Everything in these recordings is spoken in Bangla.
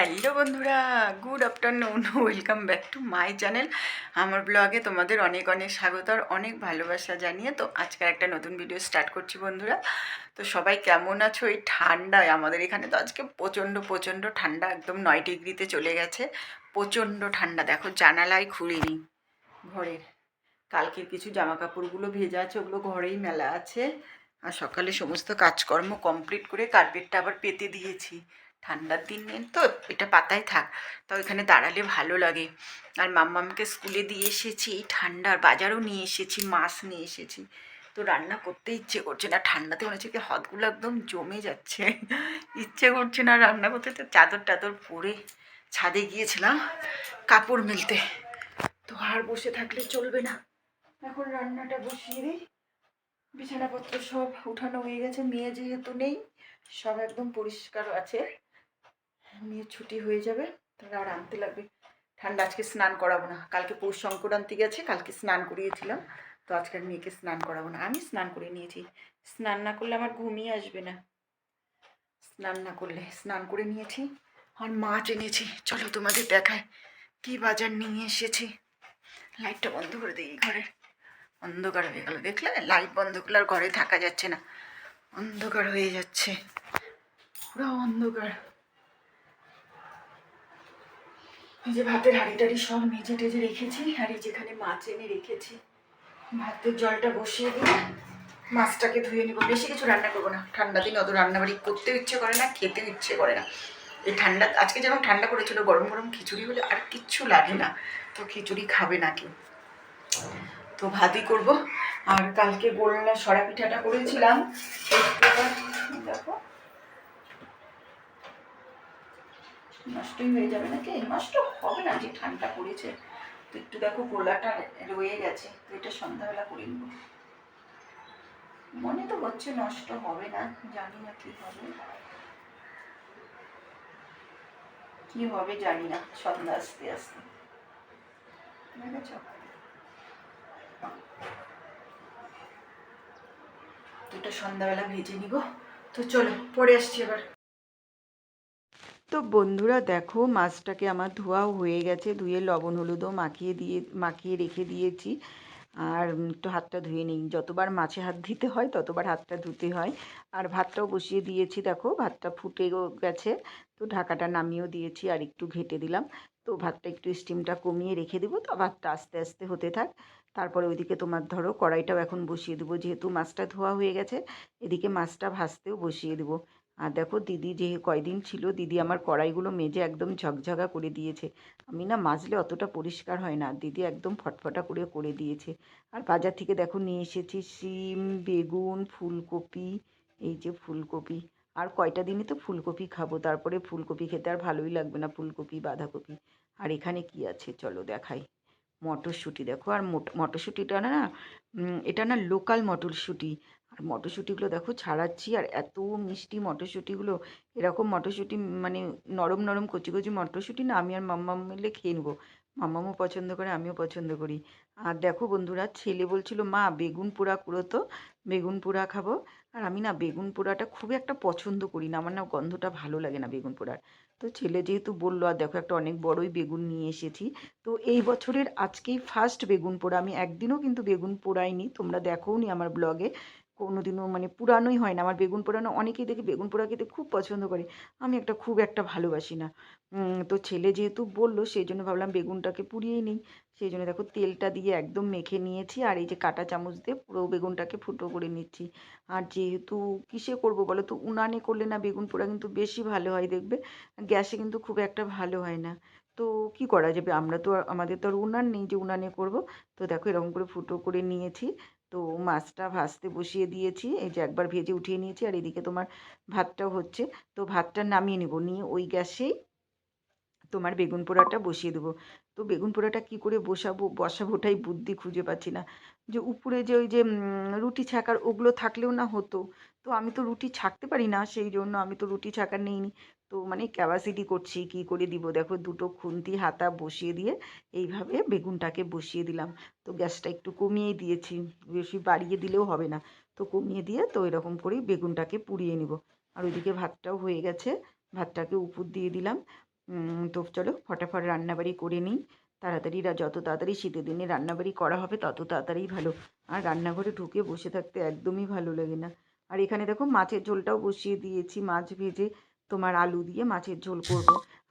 হ্যালো বন্ধুরা, good afternoon, welcome back to my channel. আমার ব্লগে তোমাদের অনেক অনেক স্বাগত আর অনেক ভালোবাসা জানিয়ে। তো আজকের একটা নতুন ভিডিও স্টার্ট করছি বন্ধুরা। তো সবাই কেমন আছো? এই ঠান্ডায় আমাদের এখানে তো আজকে প্রচণ্ড প্রচণ্ড ঠান্ডা, একদম নয় ডিগ্রিতে চলে গেছে। প্রচণ্ড ঠান্ডা, দেখো জানালায় খুলিনি ঘরের। কালকের কিছু জামা কাপড়গুলো ভেজা আছে, ওগুলো ঘরেই মেলা আছে। আর সকালে সমস্ত কাজকর্ম কমপ্লিট করে কার্পেটটা আবার পেতে দিয়েছি। ঠান্ডার দিন নেন তো এটা পাতায় থাক। তো এখানে দাঁড়ালে ভালো লাগে। আর মাম্মামকে স্কুলে দিয়ে এসেছি, এই ঠান্ডার বাজারও নিয়ে এসেছি, মাছ নিয়ে এসেছি। তো রান্না করতে ইচ্ছে করছে না। ঠান্ডাতে মনে হচ্ছে কি হাতগুলো একদম জমে যাচ্ছে। ইচ্ছে করছে না রান্না করতে। তো চাদর টাদর পরে ছাদে গিয়েছিলাম কাপড় মেলতে। তো আর বসে থাকলে চলবে না। এখন রান্নাটা বসিয়ে দিই। বিছানাপত্র সব উঠানো হয়ে গেছে। মেয়ে যেহেতু নেই, সব একদম পরিষ্কার আছে। মেয়ে ছুটি হয়ে যাবে, তাহলে আর আনতে লাগবে। ঠান্ডা আজকে স্নান করাবো না। কালকে পৌষ সংক্রান্তি গেছে, কালকে স্নান করিয়েছিলাম। তো আজকে আর মেয়েকে স্নান করাবো না। আমি স্নান করে নিয়েছি। স্নান না করলে আমার ঘুমিয়ে আসবে না। স্নান না করলে, স্নান করে নিয়েছি। আর মাছ এনেছি চলো তোমাদের দেখায় কি বাজার নিয়ে এসেছি। লাইটটা বন্ধ করে দিই ঘরে। অন্ধকার হয়ে গেল। দেখলে? লাইট বন্ধ করলে আর ঘরে থাকা যাচ্ছে না। অন্ধকার হয়ে যাচ্ছে। পুরো অন্ধকার এই যে ভাতের হাঁড়ি টাড়ি সব মেজে টেজে রেখেছি এই যেখানে মাছ এনে রেখেছি। ভাতের জলটা বসিয়ে দিয়ে মাছটাকে ধুয়ে নিব। বেশি কিছু রান্না করব না। ঠান্ডা দিনে অত রান্নাবাড়ি করতেও ইচ্ছে করে না, খেতেও ইচ্ছে করে না। এই ঠান্ডা, আজকে যেমন ঠান্ডা পড়েছিল, গরম গরম খিচুড়ি হলে আর কিচ্ছু লাগে না। তো খিচুড়ি খাবে না কেউ। তো ভাতই করব। আর কালকে গোলনা সরা পিঠাটা করেছিলাম। দেখো। নষ্টই হয়ে যাবে নাকি? নষ্ট হবে না যে ঠান্ডা পড়েছে। তো একটু দেখো গোলাটা রয়ে গেছে, তো এটা সন্ধ্যাবেলা করে নেব। মনে তো হচ্ছে নষ্ট হবে না, জানি না কি হবে। কি হবে জানি না সন্ধ্যা আস্তে আস্তে। দুটো সন্ধ্যাবেলা ভেজে নিব। তো চলো, পরে আসছি এবার। তো বন্ধুরা দেখো, মাছটাকে আমার ধোয়াও হয়ে গেছে, ধুয়ে লবণ, হলুদও মাখিয়ে দিয়ে, মাখিয়ে রেখে দিয়েছি। আর একটু হাতটা ধুয়ে নিই। যতবার মাছে হাত দিতে হয়, ততবার হাতটা ধুতে হয়। আর ভাতটাও বসিয়ে দিয়েছি, দেখো, ভাতটা ফুটে গেছে। তো ঢাকাটা নামিয়েও দিয়েছি, আর একটু ঘেটে দিলাম। তো ভাতটা একটু স্টিমটা কমিয়ে রেখে দেবো, তো ভাতটা আস্তে আস্তে হতে থাক। তারপরে ওইদিকে তোমার ধরো, কড়াইটাও এখন বসিয়ে দেবো, যেহেতু মাছটা ধোয়া হয়ে গেছে, এদিকে মাছটা ভাজতেও বসিয়ে দেবো। আর দেখো দিদি যে কয়দিন ছিল, দিদি আমার কড়াইগুলো মেজে একদম ঝকঝকা করে দিয়েছে। আমি না মাজলে অতটা পরিষ্কার হয় না, দিদি একদম ফটফটা করে করে দিয়েছে। আর বাজার থেকে দেখো নিয়ে এসেছি শিম, বেগুন, ফুলকপি, এই যে ফুলকপি। আর কয়টা দিনই তো ফুলকপি খাব, তারপরে ফুলকপি খেতে আর ভালোই লাগবে না, ফুলকপি, বাঁধাকপি। আর এখানে কি আছে চলো দেখাই। মটরশুঁটি দেখো, আর মটরশুঁটিটা না এটা না লোকাল মটরশুঁটি। আর মটরশুঁটিগুলো দেখো ছাড়াচ্ছি, আর এত মিষ্টি মটরশুঁটিগুলো। এরকম মটরশুঁটি মানে নরম নরম কচি কচি মটরশুঁটি না আমি আর মাম্মা মিলে খেয়ে নেব। মাম্মামও পছন্দ করে, আমিও পছন্দ করি। আর দেখো বন্ধুরা, ছেলে বলছিল, মা, বেগুন পোড়া কুড়ো তো, বেগুন পোড়া খাব। আর আমি না বেগুন পোড়াটা খুব একটা পছন্দ করি না, আমার না গন্ধটা ভালো লাগে না বেগুন পোড়ার। তো ছেলে যেহেতু বলল, আর দেখো একটা অনেক বড়ই বেগুন নিয়ে এসেছি। তো এই বছরের আজকেই ফার্স্ট বেগুন পোড়া। আমি একদিনও কিন্তু বেগুন পোড়াইনি, তোমরা দেখোও নি আমার ব্লগে কোনো দিনও মানে পুরানোই হয় না। আমার বেগুন পোড়ানো অনেকেই দেখি বেগুন পোড়া খেতে খুব পছন্দ করে। আমি একটা খুব একটা ভালোবাসি না। তো ছেলে যেহেতু বলল, সেই জন্য ভাবলাম বেগুনটাকে পুড়িয়েই নিই। সেই জন্য দেখো তেলটা দিয়ে একদম মেখে নিয়েছি আর এই যে কাঁটা চামচ দিয়ে পুরো বেগুনটাকে ফুটো করে নিচ্ছি। আর যেহেতু কিসে করব বলো তো? উনানে করলে না বেগুন পোড়া কিন্তু বেশি ভালো হয় দেখবে। গ্যাসে কিন্তু খুব একটা ভালো হয় না। তো কি করা যাবে? আমরা তো আমাদের তো আর উনান নেই যে উনানে করব। তো দেখো এরকম করে ফুটো করে নিয়েছি। তো মাছটা ভাজতে বসিয়ে দিয়েছি। এই যে একবার ভেজে উঠিয়ে নিয়েছি আর এদিকে তোমার ভাতটাও হচ্ছে। তো ভাতটা নামিয়ে নেব। নিয়ে ওই গ্যাসেই তোমার বেগুন পোড়াটা বসিয়ে দেবো। তো বেগুন পোড়াটা কী করে বসাবো বসাবো ওটাই বুদ্ধি খুঁজে পাচ্ছি না। যে উপরে যে ওই যে রুটি ছাকার ওগুলো থাকলেও না হতো। তো আমি তো রুটি ছাকতে পারি না, সেই জন্য আমি তো রুটি ছাকার নিইনি। তো মানে ক্যাপাসিটি করছি, কি করে দিব? দেখো দুটো খুন্তি হাতা বসিয়ে দিয়ে এইভাবে বেগুনটাকে বসিয়ে দিলাম। তো গ্যাসটা একটু কমিয়ে দিয়েছি, বেশি বাড়িয়ে দিলেও হবে না। তো কমিয়ে দিয়ে তো এরকম করেই বেগুনটাকে পুড়িয়ে নিব। আর ওইদিকে ভাতটাও হয়ে গেছে, ভাতটাকে উপর দিয়ে দিলাম। তো চলো ফটাফট রান্নাবাড়ি করে নিই। তাড়াতাড়ি যত তাড়াতাড়ি শীতের দিনে রান্নাবাড়ি করা হবে তত তাড়াতাড়ি ভালো। আর রান্নাঘরে ঢুকে বসে থাকতে একদমই ভালো লাগে না। আর এখানে দেখো মাছের ঝোলটাও বসিয়ে দিয়েছি, মাছ ভেজে তোমার আলু দিয়ে মাছের ঝোল করব।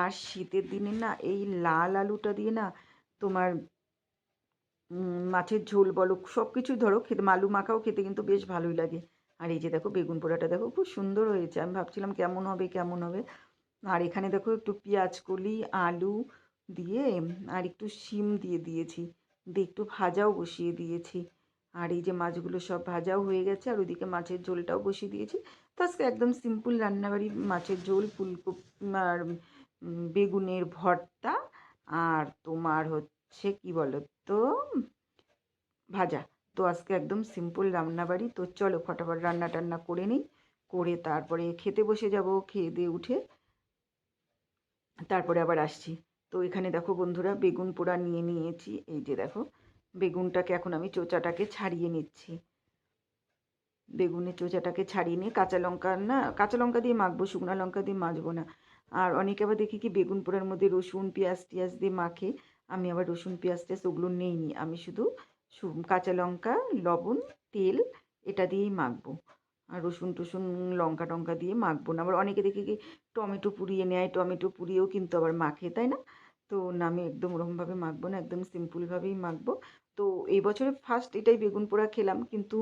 আর শীতের দিনে না এই লাল আলুটা দিয়ে না তোমার মাছের ঝোল বলো সব কিছুই ধরো, খেতে, আলু মাখাও খেতে কিন্তু বেশ ভালোই লাগে। আর এই যে দেখো, বেগুন পোড়াটা দেখো, খুব সুন্দর হয়েছে। আমি ভাবছিলাম কেমন হবে কেমন হবে। আর এখানে দেখো একটু পেঁয়াজ কলি, আলু দিয়ে আর একটু শিম দিয়ে দিয়েছি। দিয়ে একটু ভাজাও বসিয়ে দিয়েছি। আর এই যে মাছগুলো সব ভাজাও হয়ে গেছে, আর ওইদিকে মাছের ঝোলটাও বসিয়ে দিয়েছি। তো আজকে একদম সিম্পল রান্নাবাড়ি মাছের ঝোল, ফুলকপি আর বেগুনের ভর্তা আর তোমার হচ্ছে কি বলো তো ভাজা। তো আজকে একদম সিম্পল রান্নাবাড়ি। তো চলো ফটাফট রান্না টান্না করে নিই, করে তারপরে খেতে বসে যাব, খেয়ে দিয়ে উঠে তারপরে আবার আসছি। তো এখানে দেখো বন্ধুরা, বেগুন পোড়া নিয়ে নিয়েছি। এই যে দেখো বেগুনটাকে এখন আমি চোচাটাকে ছাড়িয়ে নিচ্ছি। বেগুনের চোচাটাকে ছাড়িয়ে নিয়ে কাঁচা লঙ্কা না, কাঁচা লঙ্কা দিয়ে মাখবো, শুকনো লঙ্কা দিয়ে মাখবো না। আর অনেকে আবার দেখি কি বেগুন পোড়ার মধ্যে রসুন, পেঁয়াজ, টিয়াজ দিয়ে মাখে, আমি আবার রসুন, পেঁয়াজ, টিয়াজ ওগুলো নেইনি। আমি শুধু কাঁচা লঙ্কা, লবণ, তেল এটা দিয়েই মাখবো। আর রসুন টসুন, লঙ্কা টঙ্কা দিয়ে মাখবো না। আবার অনেকে দেখি কি টমেটো পুড়িয়ে নেয়, টমেটো পুড়িয়েও কিন্তু আবার মাখে, তাই না? তো আমি একদম ওরকমভাবে মাখবো না, একদম সিম্পলভাবেই মাখবো। তো এই বছরে ফার্স্ট এটাই বেগুন পোড়া খেলাম, কিন্তু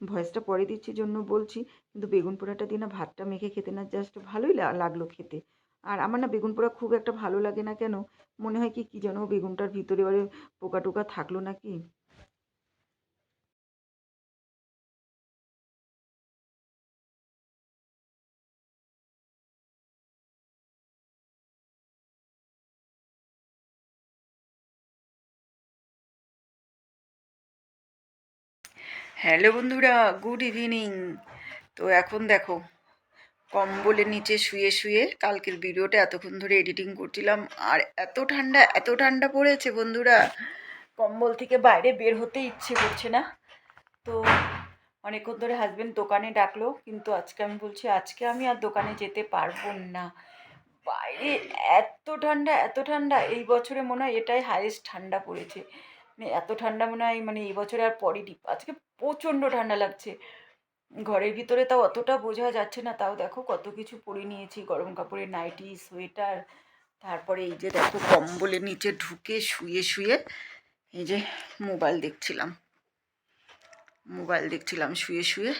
ভয়েসটা পরে দিচ্ছি জন্য বলছি, কিন্তু বেগুন পোড়াটা দিয়ে না ভাতটা মেখে খেতে না জাস্ট ভালোই লাগল খেতে। আর আমার না বেগুন পোড়া খুব একটা ভালো লাগে না কেন, মনে হয় কি, কী যেন বেগুনটার ভিতরে এবারে পোকা টোকা থাকল নাকি। হ্যালো বন্ধুরা, গুড ইভিনিং। তো এখন দেখো, কম্বলের নিচে শুয়ে শুয়ে কালকের ভিডিওটা এতক্ষণ ধরে এডিটিং করছিলাম, আর এত ঠান্ডা এত ঠান্ডা পড়েছে বন্ধুরা। কম্বল থেকে বাইরে বের হতে ইচ্ছে করছে না। তো অনেকক্ষণ ধরে হাজবেন্ড দোকানে ডাকলো, কিন্তু আজকে আমি বলছি, আজকে আমি আর দোকানে যেতে পারব না। বাইরে এত ঠান্ডা এত ঠান্ডা, এই বছরে মনে হয় এটাই হাইয়েস্ট ঠান্ডা পড়েছে। মানে এত ঠান্ডা মনে হয় মানে এই বছরে আর পড়েনি। আজকে প্রচণ্ড ঠান্ডা লাগছে। ঘরের ভিতরে তাও অতটা বোঝা যাচ্ছে না। তাও দেখো কত কিছু পরে নিয়েছি, গরম কাপড়ের নাইটি, সোয়েটার, তারপরে এই যে দেখো কম্বলের নিচে ঢুকে শুয়ে শুয়ে এই যে মোবাইল দেখছিলাম। মোবাইল দেখছিলাম শুয়ে শুয়ে।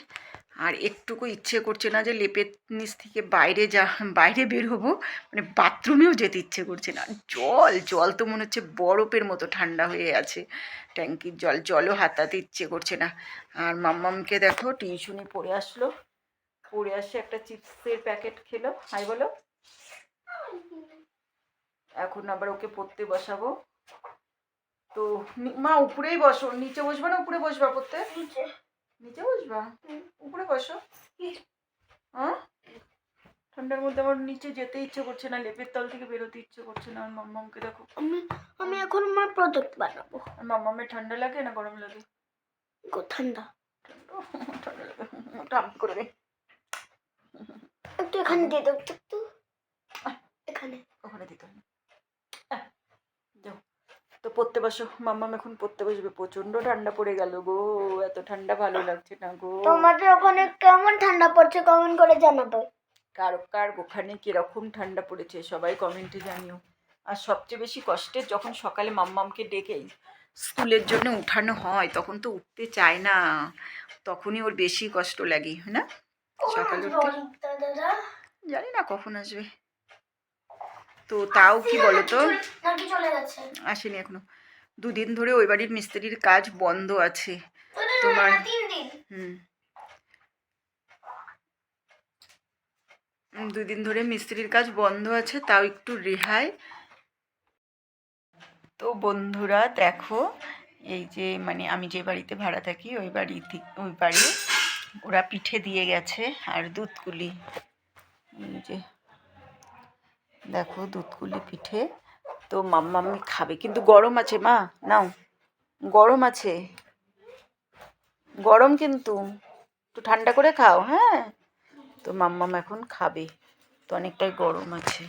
আর একটুকু ইচ্ছে করছে না যে লেপের নিচ থেকে বাইরে যা, বাইরে বের হব মানে বাথরুমেও যেতে ইচ্ছে করছে না। জল জল তো মনে হচ্ছে বরফের মতো ঠান্ডা হয়ে আছে। ট্যাঙ্কির জল, জলও হাতাতে ইচ্ছে করছে না। আর মাম্মামকে দেখো, টিউশনি পড়ে আসলো। পড়ে আসে একটা চিপসের প্যাকেট খেলো। হাই বলো। এখন আবার ওকে পড়তে বসাবো। তো মা উপরেই বসো। নিচে বসবা না? উপরে বসবা পড়তে? নিচে বসবা? উপরে বসো। হ্যাঁ? ঠান্ডার মধ্যে আমার নিচে যেতে ইচ্ছে করছে না লেপের তল থেকে বেরোতে ইচ্ছে করছে না আর মাম্মামকে দেখো। আমি আমি এখন আমার প্রজেক্ট বানাবো। আর মাম্মামের ঠান্ডা লাগে না গরম লাগে? গো ঠান্ডা। ঠান্ডা ঠান্ডা লাগে। ওটা করে দিই একটু এখানে দিয়ে দাও একটু এখানে। ওখানে দিতে হবে। তো পড়তে বসো। মাম্মাম এখন পড়তে বসবে। প্রচণ্ড ঠান্ডা পড়ে গেল গো। এত ঠান্ডা ভালো লাগছে না গো। তোমাদের ওখানে কেমন ঠান্ডা পড়ছে কমেন্ট করে জানাবে। কার কার ওখানে কীরকম ঠান্ডা পড়েছে? সবাই কমেন্টে জানিও। আর সবচেয়ে বেশি কষ্টের যখন সকালে মাম্মামকে ডেকে স্কুলের জন্য উঠানো হয় তখন তো উঠতে চায় না। তখনই ওর বেশি কষ্ট লাগে না? সকালে উঠতে জানি না কখন আসবে। তো তাও কি বলো তো নাকি চলে গেছে। আসেনি এখনও। দুদিন ধরে ওই বাড়ির মিস্ত্রির কাজ বন্ধ আছে। তোমার হুম। দুদিন ধরে মিস্ত্রির কাজ বন্ধ আছে তাও একটু রেহাই। তো বন্ধুরা দেখো এই যে মানে আমি যে বাড়িতে ভাড়া থাকি ওই বাড়ি ওই বাড়ি ওরা পিঠে দিয়ে গেছে আর দুধকুলি এই যে দেখো দুধকুলি পিঠে। তো মাম্মামি খাবে কিন্তু গরম আছে মা নাও। গরম আছে। গরম কিন্তু একটু ঠান্ডা করে খাও হ্যাঁ? তো মাম্মাম এখন খাবে তো অনেকটাই গরম আছে।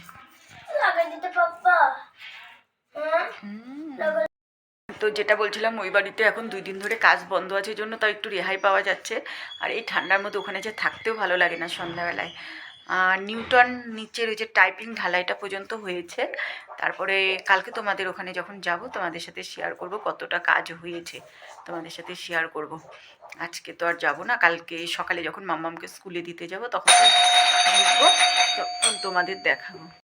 তো যেটা বলছিলাম ওই বাড়িতে এখন দুই দিন ধরে কাজ বন্ধ আছে জন্য তাও একটু রেহাই পাওয়া যাচ্ছে। আর এই ঠান্ডার মধ্যে ওখানে যে থাকতেও ভালো লাগে না সন্ধ্যাবেলায়। নিউটন নিচের ওই যে টাইপিং ঢালাইটা পর্যন্ত হয়েছে। তারপরে কালকে তোমাদের ওখানে যখন যাব, তোমাদের সাথে শেয়ার করব কতটা কাজ হয়েছে। তোমাদের সাথে শেয়ার করব। আজকে তো আর যাব না, কালকে সকালে যখন মাম্মামকে স্কুলে দিতে যাব, তখন তখন তোমাদের দেখাবো।